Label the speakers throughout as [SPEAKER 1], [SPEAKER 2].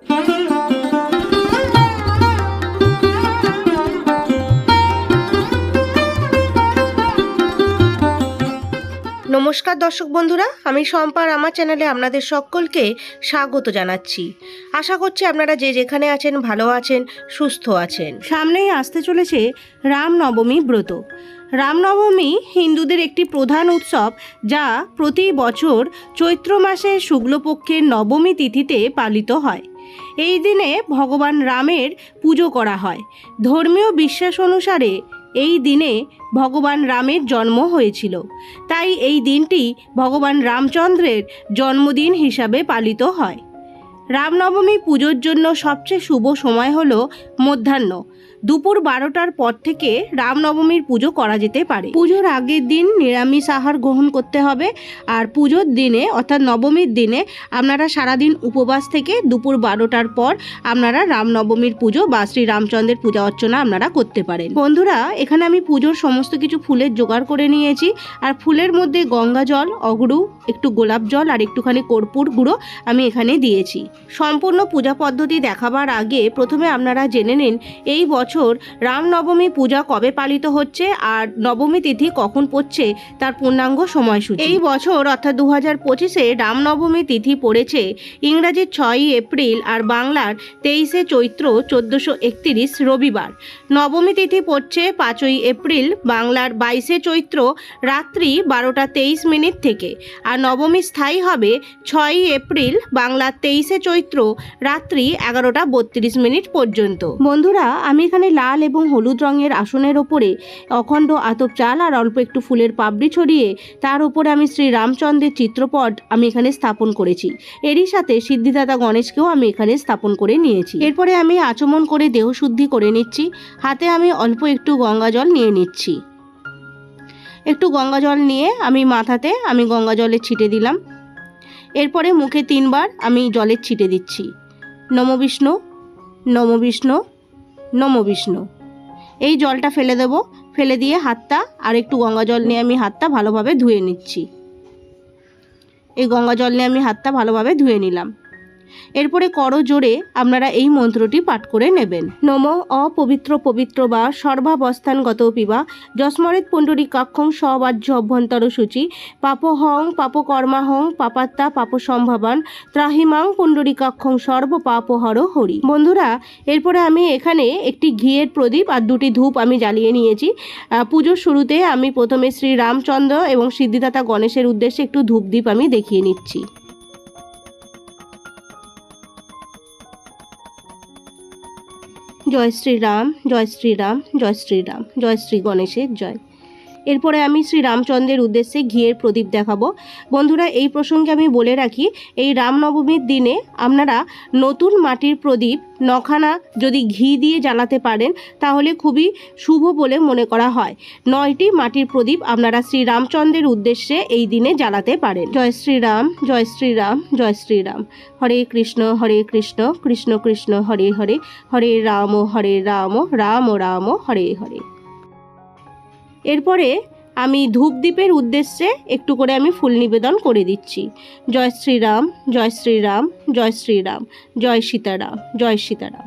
[SPEAKER 1] নমস্কার দর্শক বন্ধুরা আমি সম্পার আমার চ্যানেলে আপনাদের সকলকে স্বাগত জানাচ্ছি আশা করছি আপনারা যে যেখানে আছেন ভালো আছেন সুস্থ আছেন সামনেই আসতে চলেছে রামনবমী ব্রত রামনবমী হিন্দুদের একটি প্রধান উৎসব যা প্রতি বছর চৈত্র মাসের শুক্লপক্ষের নবমী তিথিতে পালিত হয় এই দিনে ভগবান রামের পুজো করা হয় ধর্মীয় বিশ্বাস অনুসারে এই দিনে ভগবান রামের জন্ম হয়েছিল তাই এই দিনটি ভগবান রামচন্দ্রের জন্মদিন হিসাবে পালিত হয় রামনবমী পুজোর জন্য সবচেয়ে শুভ সময় হল মধ্যাহ্ন দুপুর বারোটার পর থেকে রামনবমীর পুজো করা যেতে পারে পুজোর আগের দিন নিরামিষ আহার গ্রহণ করতে হবে আর পুজোর দিনে অর্থাৎ নবমীর দিনে আপনারা সারাদিন উপবাস থেকে দুপুর বারোটার পর আপনারা রামনবমীর পুজো বা শ্রী রামচন্দ্রের পূজা অর্চনা আপনারা করতে পারেন বন্ধুরা এখানে আমি পুজোর সমস্ত কিছু ফুলের জোগাড় করে নিয়েছি আর ফুলের মধ্যে গঙ্গা জল অগরু একটু গোলাপ জল আর একটুখানি কর্পূর গুঁড়ো আমি এখানে দিয়েছি সম্পূর্ণ পূজা পদ্ধতি দেখাবার আগে প্রথমে আপনারা জেনে নিন এই বছর বছর রামনবমী পূজা কবে পালিত হচ্ছে আর নবমী তিথি কখন পড়ছে তার পূর্ণাঙ্গ সময়সূচি এই বছর অর্থাৎ দু হাজার পঁচিশে রামনবমী তিথি পড়েছে ইংরাজির ছয়ই এপ্রিল আর বাংলার তেইশে চৈত্র চোদ্দোশো একত্রিশ রবিবার নবমী তিথি পড়ছে পাঁচই এপ্রিল বাংলার বাইশে চৈত্র রাত্রি বারোটা তেইশ মিনিট থেকে আর নবমী স্থায়ী হবে ছয়ই এপ্রিল বাংলার তেইশে চৈত্র রাত্রি এগারোটা বত্রিশ মিনিট পর্যন্ত বন্ধুরা আমি সেখানে লাল এবং হলুদ রঙের আসনের ওপরে অখণ্ড আতপ চাল আর অল্প একটু ফুলের পাবড়ি ছড়িয়ে তার ওপরে আমি শ্রী রামচন্দ্রের চিত্রপট আমি এখানে স্থাপন করেছি এরই সাথে সিদ্ধিদাতা গণেশকেও আমি এখানে স্থাপন করে নিয়েছি এরপরে আমি আচমন করে দেহ শুদ্ধি করে নিচ্ছি হাতে আমি অল্প একটু গঙ্গা জল নিয়ে নিচ্ছি একটু গঙ্গা জল নিয়ে আমি মাথাতে আমি গঙ্গা জলে ছিটে দিলাম এরপরে মুখে তিনবার আমি জলের ছিটে দিচ্ছি নম বিষ্ণু নম বিষ্ণু নমবিষ্ণু বিষ্ণু এই জলটা ফেলে দেব ফেলে দিয়ে হাতটা আর একটু গঙ্গা জল নিয়ে আমি হাতটা ভালোভাবে ধুয়ে নিচ্ছি এই গঙ্গা জল নিয়ে আমি হাতটা ভালোভাবে ধুয়ে নিলাম এরপরে জোরে আপনারা এই মন্ত্রটি পাঠ করে নেবেন নম অপবিত্র পবিত্র বা সর্বাবস্থানগত পিবা যশমরিৎ পুণ্ডরী কাক্ষং সবাহ্য অভ্যন্তর সূচি পাপ হং পাপকর্মা হং পাপাত্মা পাপ সম্ভাবান ত্রাহিমাং পুণ্ডরী কাক্ষং সর্ব পাপ হর হরি বন্ধুরা এরপরে আমি এখানে একটি ঘিয়ের প্রদীপ আর দুটি ধূপ আমি জ্বালিয়ে নিয়েছি পুজোর শুরুতে আমি প্রথমে শ্রী রামচন্দ্র এবং সিদ্ধিদাতা গণেশের উদ্দেশ্যে একটু দ্বীপ আমি দেখিয়ে নিচ্ছি জয় শ্রীরাম জয় শ্রীরাম জয় শ্রীরাম জয় শ্রী গণেশের জয় এরপরে আমি শ্রী রামচন্দ্রের উদ্দেশ্যে ঘিয়ের প্রদীপ দেখাবো বন্ধুরা এই প্রসঙ্গে আমি বলে রাখি এই রামনবমীর দিনে আপনারা নতুন মাটির প্রদীপ নখানা যদি ঘি দিয়ে জ্বালাতে পারেন তাহলে খুবই শুভ বলে মনে করা হয় নয়টি মাটির প্রদীপ আপনারা শ্রী রামচন্দ্রের উদ্দেশ্যে এই দিনে জ্বালাতে পারেন জয় শ্রীরাম জয় শ্রীরাম জয় শ্রীরাম হরে কৃষ্ণ হরে কৃষ্ণ কৃষ্ণ কৃষ্ণ হরে হরে হরে রাম হরে রাম রাম রাম হরে হরে এরপরে আমি ধূপদ্বীপের উদ্দেশ্যে একটু করে আমি ফুল নিবেদন করে দিচ্ছি জয় শ্রীরাম জয় শ্রীরাম জয় শ্রীরাম জয় সীতারাম জয় সীতারাম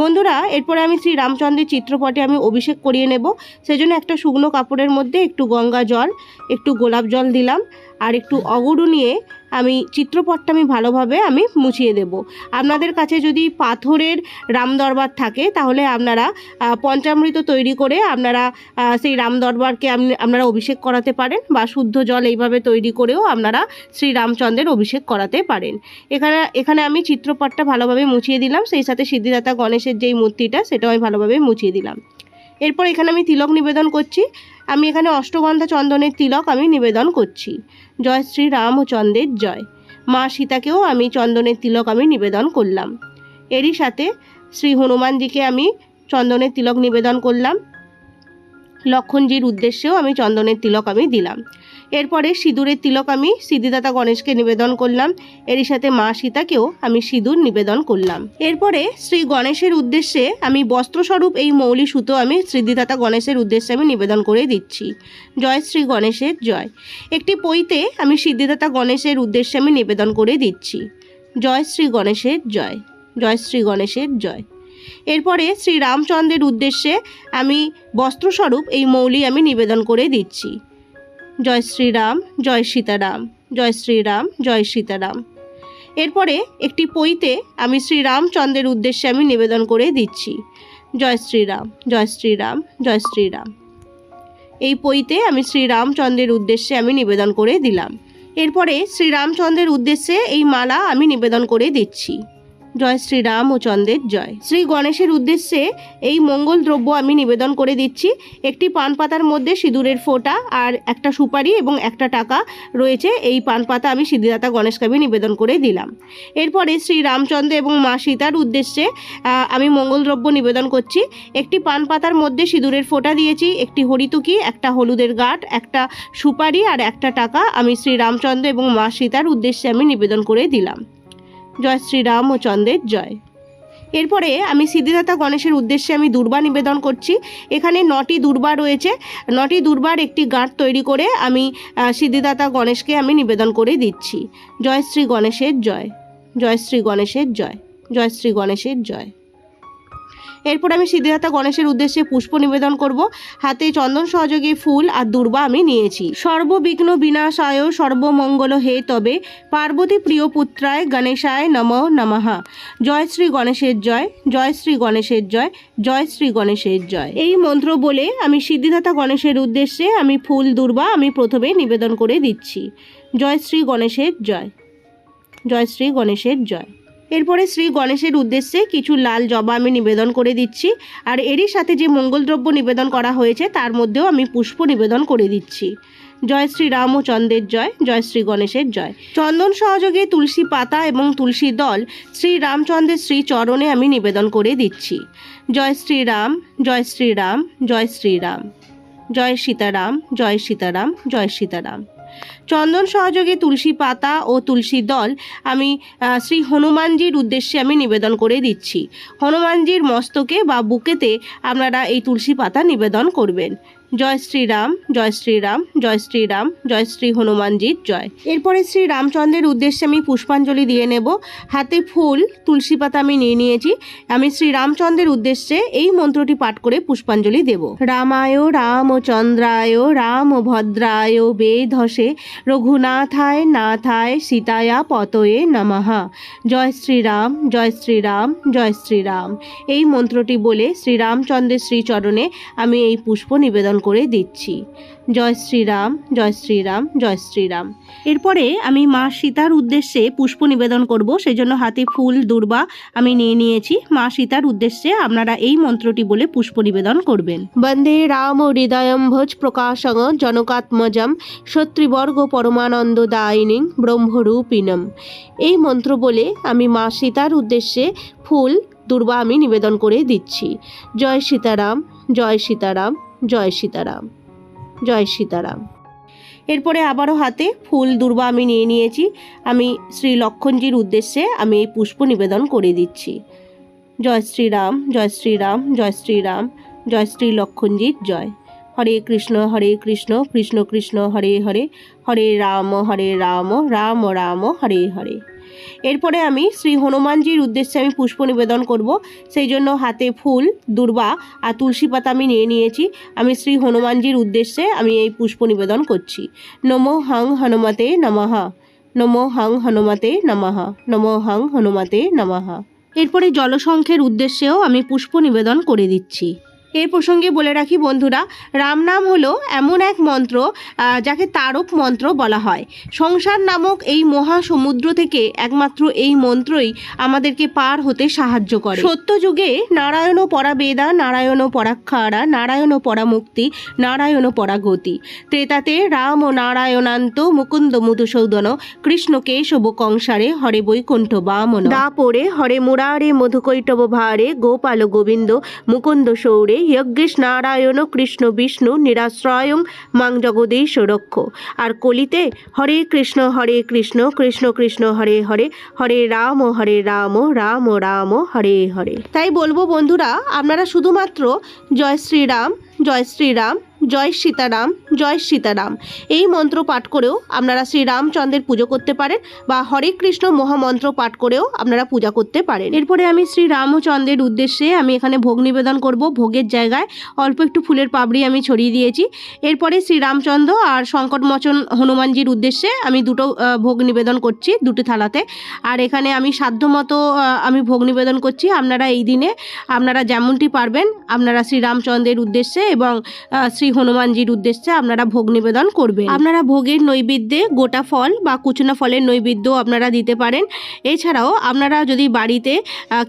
[SPEAKER 1] বন্ধুরা এরপরে আমি শ্রী রামচন্দ্রের চিত্রপটে আমি অভিষেক করিয়ে নেব সেজন্য একটা শুকনো কাপড়ের মধ্যে একটু গঙ্গা জল একটু গোলাপ জল দিলাম আর একটু অগুড়ু নিয়ে আমি চিত্রপটটা আমি ভালোভাবে আমি মুছিয়ে দেব আপনাদের কাছে যদি পাথরের রামদরবার থাকে তাহলে আপনারা পঞ্চামৃত তৈরি করে আপনারা সেই রামদরবারকে আপনারা অভিষেক করাতে পারেন বা শুদ্ধ জল এইভাবে তৈরি করেও আপনারা শ্রীরামচন্দ্রের অভিষেক করাতে পারেন এখানে এখানে আমি চিত্রপটটা ভালোভাবে মুছিয়ে দিলাম সেই সাথে সিদ্ধিদাতা গণেশের যেই মূর্তিটা সেটাও আমি ভালোভাবে মুছিয়ে দিলাম এরপর এখানে আমি তিলক নিবেদন করছি আমি এখানে অষ্টগন্ধা চন্দনের তিলক আমি নিবেদন করছি জয় শ্রী রাম ও চন্দ্রের জয় মা সীতাকেও আমি চন্দনের তিলক আমি নিবেদন করলাম এরই সাথে শ্রী হনুমানজিকে আমি চন্দনের তিলক নিবেদন করলাম লক্ষণজির উদ্দেশ্যেও আমি চন্দনের তিলক আমি দিলাম এরপরে সিঁদুরের তিলক আমি সিদ্ধিদাতা গণেশকে নিবেদন করলাম এরই সাথে মা সীতাকেও আমি সিঁদুর নিবেদন করলাম এরপরে শ্রী গণেশের উদ্দেশ্যে আমি বস্ত্রস্বরূপ এই মৌলি সুতো আমি সিদ্ধিদাতা গণেশের উদ্দেশ্যে আমি নিবেদন করে দিচ্ছি জয় শ্রী গণেশের জয় একটি পইতে আমি সিদ্ধিদাতা গণেশের উদ্দেশ্যে আমি নিবেদন করে দিচ্ছি জয় শ্রী গণেশের জয় জয় শ্রী গণেশের জয় এরপরে শ্রী রামচন্দ্রের উদ্দেশ্যে আমি বস্ত্রস্বরূপ এই মৌলি আমি নিবেদন করে দিচ্ছি জয় শ্রীরাম জয় সীতারাম জয় শ্রীরাম জয় সীতারাম এরপরে একটি পইতে আমি শ্রীরামচন্দ্রের উদ্দেশ্যে আমি নিবেদন করে দিচ্ছি জয় শ্রীরাম জয় শ্রীরাম জয় শ্রীরাম এই পইতে আমি শ্রীরামচন্দ্রের উদ্দেশ্যে আমি নিবেদন করে দিলাম এরপরে শ্রীরামচন্দ্রের উদ্দেশ্যে এই মালা আমি নিবেদন করে দিচ্ছি জয় শ্রীরাম ও চন্দ্রের জয় শ্রী গণেশের উদ্দেশ্যে এই মঙ্গল দ্রব্য আমি নিবেদন করে দিচ্ছি একটি পান পাতার মধ্যে সিঁদুরের ফোঁটা আর একটা সুপারি এবং একটা টাকা রয়েছে এই পান পাতা আমি সিদ্ধিদাতা গণেশকে আমি নিবেদন করে দিলাম এরপরে শ্রী রামচন্দ্র এবং মা সীতার উদ্দেশ্যে আমি মঙ্গল দ্রব্য নিবেদন করছি একটি পান পাতার মধ্যে সিঁদুরের ফোঁটা দিয়েছি একটি হরিতুকি একটা হলুদের গাঠ একটা সুপারি আর একটা টাকা আমি শ্রী রামচন্দ্র এবং মা সীতার উদ্দেশ্যে আমি নিবেদন করে দিলাম জয় শ্রীরাম ও চন্দ্রের জয় এরপরে আমি সিদ্ধিদাতা গণেশের উদ্দেশ্যে আমি দুর্বা নিবেদন করছি এখানে নটি দুর্বা রয়েছে নটি দুর্বার একটি গাঁট তৈরি করে আমি সিদ্ধিদাতা গণেশকে আমি নিবেদন করে দিচ্ছি জয় শ্রী গণেশের জয় জয় শ্রী গণেশের জয় জয় শ্রী গণেশের জয় এরপর আমি সিদ্ধিদাতা গণেশের উদ্দেশ্যে পুষ্প নিবেদন করব হাতে চন্দন সহযোগী ফুল আর দুর্বা আমি নিয়েছি সর্ববিঘ্ন বিনাশায় সর্বমঙ্গল হে তবে পার্বতী প্রিয় পুত্রায় গণেশায় নম নমহা জয় শ্রী গণেশের জয় জয় শ্রী গণেশের জয় জয় শ্রী গণেশের জয় এই মন্ত্র বলে আমি সিদ্ধিদাতা গণেশের উদ্দেশ্যে আমি ফুল দুর্বা আমি প্রথমে নিবেদন করে দিচ্ছি জয় শ্রী গণেশের জয় জয় শ্রী গণেশের জয় এরপরে শ্রী গণেশের উদ্দেশ্যে কিছু লাল জবা আমি নিবেদন করে দিচ্ছি আর এরই সাথে যে মঙ্গলদ্রব্য নিবেদন করা হয়েছে তার মধ্যেও আমি পুষ্প নিবেদন করে দিচ্ছি জয় শ্রী রাম ও চন্দ্রের জয় জয় শ্রী গণেশের জয় চন্দন সহযোগে তুলসী পাতা এবং তুলসী দল শ্রী রামচন্দ্রের শ্রী চরণে আমি নিবেদন করে দিচ্ছি জয় শ্রী রাম জয় শ্রী রাম জয় শ্রী রাম জয় সীতারাম জয় সীতারাম জয় সীতারাম চন্দন সহযোগে তুলসী পাতা ও তুলসী দল আমি শ্রী হনুমানজির উদ্দেশ্যে আমি নিবেদন করে দিচ্ছি হনুমানজির মস্তকে বা বুকেতে আপনারা এই তুলসী পাতা নিবেদন করবেন জয় শ্রীরাম জয় শ্রীরাম জয় শ্রীরাম জয় শ্রী হনুমানজির জয় এরপরে শ্রী রামচন্দ্রের উদ্দেশ্যে আমি পুষ্পাঞ্জলি দিয়ে নেব হাতে ফুল তুলসী পাতা আমি নিয়ে নিয়েছি আমি শ্রী রামচন্দ্রের উদ্দেশ্যে এই মন্ত্রটি পাঠ করে পুষ্পাঞ্জলি দেব রামায় রাম চন্দ্রায় ও ভদ্রায় বেধসে রঘুনাথায় নাথায় সীতায়া পতয়ে নমাহা জয় শ্রীরাম জয় শ্রীরাম জয় শ্রীরাম এই মন্ত্রটি বলে শ্রীরামচন্দ্রের শ্রীচরণে আমি এই পুষ্প নিবেদন করে দিচ্ছি জয় শ্রীরাম জয় শ্রীরাম জয় শ্রীরাম এরপরে আমি মা সীতার উদ্দেশ্যে পুষ্প নিবেদন করব জন্য হাতে ফুল দুর্বা আমি নিয়ে নিয়েছি মা সীতার উদ্দেশ্যে আপনারা এই মন্ত্রটি বলে পুষ্প নিবেদন করবেন বন্দে রাম হৃদয়ম ভোজ প্রকাশং জনকাত্মজম শত্রিবর্গ পরমানন্দ দায়িনীং ব্রহ্মরূপিনম এই মন্ত্র বলে আমি মা সীতার উদ্দেশ্যে ফুল দুর্বা আমি নিবেদন করে দিচ্ছি জয় সীতারাম জয় সীতারাম জয় সীতারাম জয় সীতারাম এরপরে আবারও হাতে ফুল দুর্বা আমি নিয়ে নিয়েছি আমি শ্রী লক্ষণজির উদ্দেশ্যে আমি এই পুষ্প নিবেদন করে দিচ্ছি জয় শ্রীরাম জয় শ্রীরাম জয় শ্রীরাম জয় শ্রী লক্ষণজিৎ জয় হরে কৃষ্ণ হরে কৃষ্ণ কৃষ্ণ কৃষ্ণ হরে হরে হরে রাম হরে রাম রাম রাম হরে হরে এরপরে আমি শ্রী হনুমানজির উদ্দেশ্যে আমি পুষ্প নিবেদন করব সেই জন্য হাতে ফুল দুর্বা আর তুলসী পাতা আমি নিয়ে নিয়েছি আমি শ্রী হনুমানজির উদ্দেশ্যে আমি এই পুষ্প নিবেদন করছি নমো হাং হনুমতে নমাহ নমো হাং হনুমতে নমাহ নমো হাং হনুমতে নমাহ এরপরে জলসংখ্যের উদ্দেশ্যেও আমি পুষ্প নিবেদন করে দিচ্ছি এর প্রসঙ্গে বলে রাখি বন্ধুরা রামনাম হলো এমন এক মন্ত্র যাকে তারক মন্ত্র বলা হয় সংসার নামক এই মহা সমুদ্র থেকে একমাত্র এই মন্ত্রই আমাদেরকে পার হতে সাহায্য করে সত্যযুগে নারায়ণ পরা বেদা নারায়ণ পরাক্ষারা নারায়ণ পরামুক্তি নারায়ণ পরাগতি ত্রেতাতে রাম ও নারায়ণান্ত মুকুন্দ মধুসৌদন কৃষ্ণ কেশব কংসারে হরে বৈকুণ্ঠ বামন দা পড়ে হরে মুরারে মধুকৈটব ভারে গোপাল গোবিন্দ মুকুন্দ সৌরে যজ্ঞেশ নারায়ণ কৃষ্ণ বিষ্ণু নিরাশ্রয়ং মাং জগদীশ রক্ষ আর কলিতে হরে কৃষ্ণ হরে কৃষ্ণ কৃষ্ণ কৃষ্ণ হরে হরে হরে রাম হরে রাম রাম রাম হরে হরে তাই বলবো বন্ধুরা আপনারা শুধুমাত্র জয় শ্রীরাম জয় শ্রীরাম জয় সীতারাম জয় সীতারাম এই মন্ত্র পাঠ করেও আপনারা শ্রীরামচন্দ্রের পুজো করতে পারেন বা হরে কৃষ্ণ মহামন্ত্র পাঠ করেও আপনারা পূজা করতে পারেন এরপরে আমি শ্রী রামচন্দ্রের উদ্দেশ্যে আমি এখানে ভোগ নিবেদন করব ভোগের জায়গায় অল্প একটু ফুলের পাবড়ি আমি ছড়িয়ে দিয়েছি এরপরে শ্রীরামচন্দ্র আর সংকটমোচন হনুমানজির উদ্দেশ্যে আমি দুটো ভোগ নিবেদন করছি দুটি থালাতে আর এখানে আমি সাধ্যমতো আমি ভোগ নিবেদন করছি আপনারা এই দিনে আপনারা যেমনটি পারবেন আপনারা শ্রীরামচন্দ্রের উদ্দেশ্যে এবং শ্রী শ্রী হনুমানজির উদ্দেশ্যে আপনারা ভোগ নিবেদন করবেন আপনারা ভোগের নৈবেদ্যে গোটা ফল বা কুচনা ফলের নৈবেদ্য আপনারা দিতে পারেন এছাড়াও আপনারা যদি বাড়িতে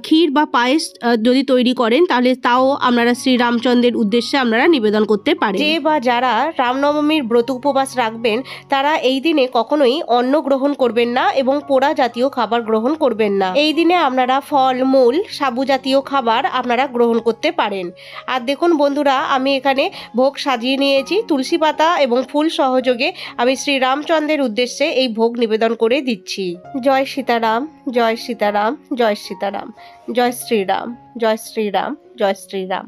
[SPEAKER 1] ক্ষীর বা পায়েস যদি তৈরি করেন তাহলে তাও আপনারা শ্রী রামচন্দ্রের উদ্দেশ্যে আপনারা নিবেদন করতে পারেন যে বা যারা রামনবমীর ব্রত উপবাস রাখবেন তারা এই দিনে কখনোই অন্ন গ্রহণ করবেন না এবং পোড়া জাতীয় খাবার গ্রহণ করবেন না এই দিনে আপনারা ফল মূল সাবু জাতীয় খাবার আপনারা গ্রহণ করতে পারেন আর দেখুন বন্ধুরা আমি এখানে ভোগ সাজিয়ে নিয়েছি তুলসী পাতা এবং ফুল সহযোগে আমি শ্রীরামচন্দ্রের উদ্দেশ্যে এই ভোগ নিবেদন করে দিচ্ছি জয় সীতারাম জয় সীতারাম জয় সীতারাম জয় শ্রীরাম জয় শ্রীরাম জয় শ্রীরাম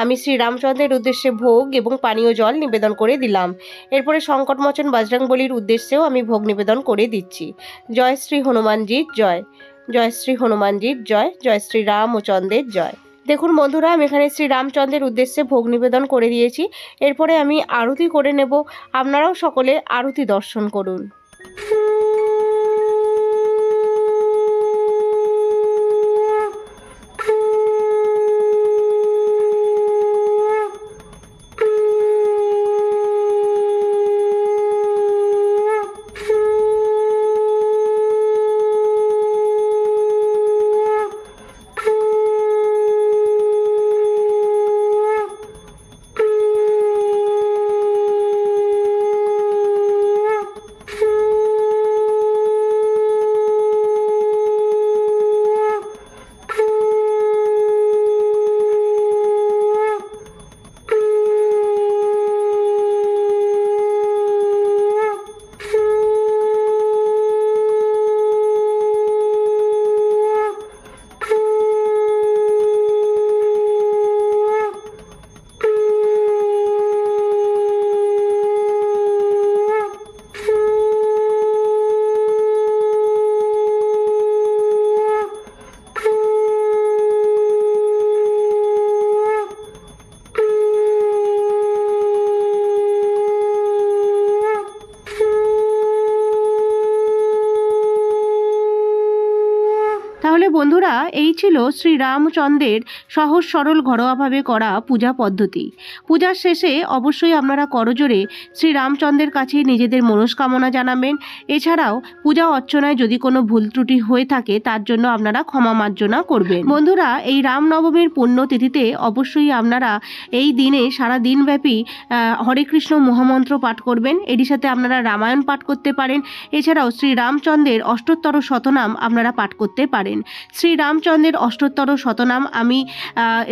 [SPEAKER 1] আমি শ্রীরামচন্দ্রের উদ্দেশ্যে ভোগ এবং পানীয় জল নিবেদন করে দিলাম এরপরে সংকটমোচন বাজরং বলির উদ্দেশ্যেও আমি ভোগ নিবেদন করে দিচ্ছি জয় শ্রী হনুমানজির জয় জয় শ্রী হনুমানজির জয় জয় শ্রী চন্দ্রের জয় দেখুন বন্ধুরা আমি এখানে শ্রীরামচন্দ্রের উদ্দেশ্যে ভোগ নিবেদন করে দিয়েছি এরপরে আমি আরতি করে নেব আপনারাও সকলে আরতি দর্শন করুন এই ছিল শ্রী রামচন্দ্রের সহজ সরল ঘরোয়াভাবে করা পূজা পদ্ধতি পূজার শেষে অবশ্যই আপনারা করজোরে শ্রীরামচন্দ্রের কাছে নিজেদের মনস্কামনা জানাবেন এছাড়াও পূজা অর্চনায় যদি কোনো ভুল ত্রুটি হয়ে থাকে তার জন্য আপনারা ক্ষমা মার্জনা করবেন বন্ধুরা এই রামনবমীর পুণ্যতিথিতে অবশ্যই আপনারা এই দিনে সারা দিনব্যাপী হরে কৃষ্ণ মহামন্ত্র পাঠ করবেন এটির সাথে আপনারা রামায়ণ পাঠ করতে পারেন এছাড়াও শ্রীরামচন্দ্রের অষ্টোত্তর শতনাম আপনারা পাঠ করতে পারেন শ্রীরাম রামচন্দ্রের অষ্টোত্তর শতনাম আমি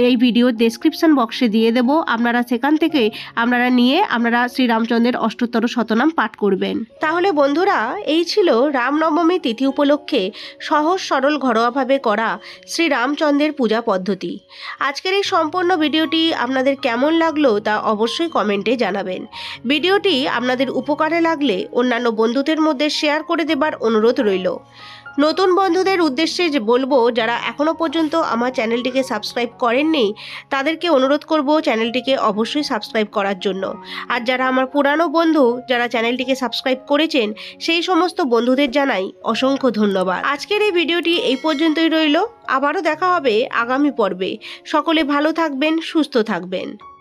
[SPEAKER 1] এই ভিডিও ডেসক্রিপশন বক্সে দিয়ে দেব আপনারা সেখান থেকে আপনারা নিয়ে আপনারা শ্রীরামচন্দ্রের অষ্টোত্তর শতনাম পাঠ করবেন তাহলে বন্ধুরা এই ছিল রামনবমী তিথি উপলক্ষে সহজ সরল ঘরোয়াভাবে করা শ্রীরামচন্দ্রের পূজা পদ্ধতি আজকের এই সম্পূর্ণ ভিডিওটি আপনাদের কেমন লাগলো তা অবশ্যই কমেন্টে জানাবেন ভিডিওটি আপনাদের উপকারে লাগলে অন্যান্য বন্ধুদের মধ্যে শেয়ার করে দেবার অনুরোধ রইল নতুন বন্ধুদের উদ্দেশ্যে যে বলবো যারা এখনও পর্যন্ত আমার চ্যানেলটিকে সাবস্ক্রাইব করেননি তাদেরকে অনুরোধ করব চ্যানেলটিকে অবশ্যই সাবস্ক্রাইব করার জন্য আর যারা আমার পুরানো বন্ধু যারা চ্যানেলটিকে সাবস্ক্রাইব করেছেন সেই সমস্ত বন্ধুদের জানাই অসংখ্য ধন্যবাদ আজকের এই ভিডিওটি এই পর্যন্তই রইল আবারও দেখা হবে আগামী পর্বে সকলে ভালো থাকবেন সুস্থ থাকবেন